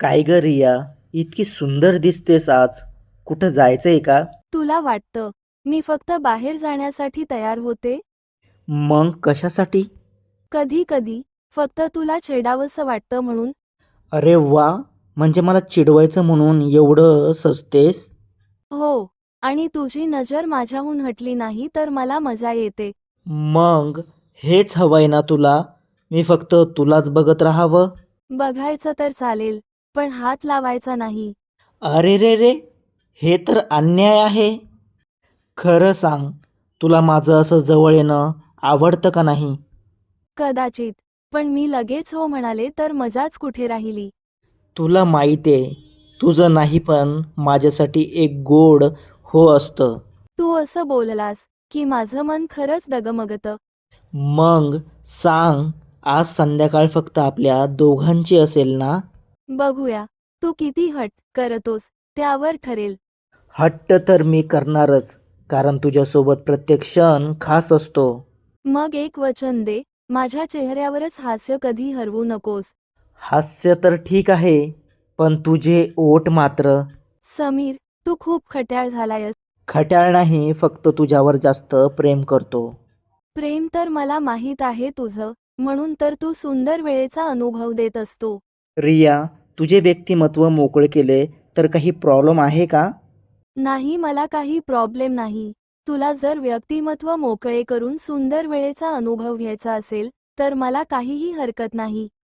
काय ग रिया इतकी सुंदर दिसतेस आज. कुठं जायचंय का? तुला वाटतं मी फक्त बाहेर जाण्यासाठी तयार होते? मग कशासाठी? कधी कधी फक्त तुला छेडावंसं वाटतं म्हणून. अरे वा म्हणजे मला चिडवायचं म्हणून एवढं सजतेस? हो आणि तुझी नजर माझ्याहून हटली नाही तर मला मजा येते. मग हेच हवंय ना तुला? मी फक्त तुलाच बघत राहावं? बघायचं तर चालेल. पण हात लावायचा नाही. अरे रे रे हे तर अन्याय आहे. खरं सांग तुला माझं असं जवळ येणं आवडतं का नाही? कदाचित. पण मी लगेच हो म्हणाले तर मजाच कुठे राहिली? तुला माहिती आहे तुझं नाही पण माझ्यासाठी एक गोड हो असतं. तू असं बोललास की माझं मन खरंच डगमगतं. मग सांग आज संध्याकाळ फक्त आपल्या दोघांची असेल ना? बघूया तू किती हट करतोस त्यावर ठरेल. हट्ट तर मी करणारच कारण तुझ्यासोबत प्रत्येक क्षण खास असतो. मग एक वचन दे माझ्या चेहऱ्यावरच हास्य कधी हरवू नकोस. हास्य तर ठीक आहे पण तुझे ओठ मात्र. समीर तू खूप खट्याळ झालायस. खट्याळ नाही फक्त तुझ्यावर जास्त प्रेम करतो. प्रेम तर मला माहीत आहे तुझं म्हणून तर तू सुंदर वेळेचा अनुभव देत असतो. रिया तुझे व्यक्तिमत्व मोकळे केले तर काही प्रॉब्लेम आहे का? नाही मला काही प्रॉब्लेम नाही. तुला जर व्यक्तिमत्व मोकळे करून सुंदर वेळेचा अनुभव घ्यायचा असेल तर मला काहीही हरकत नाही.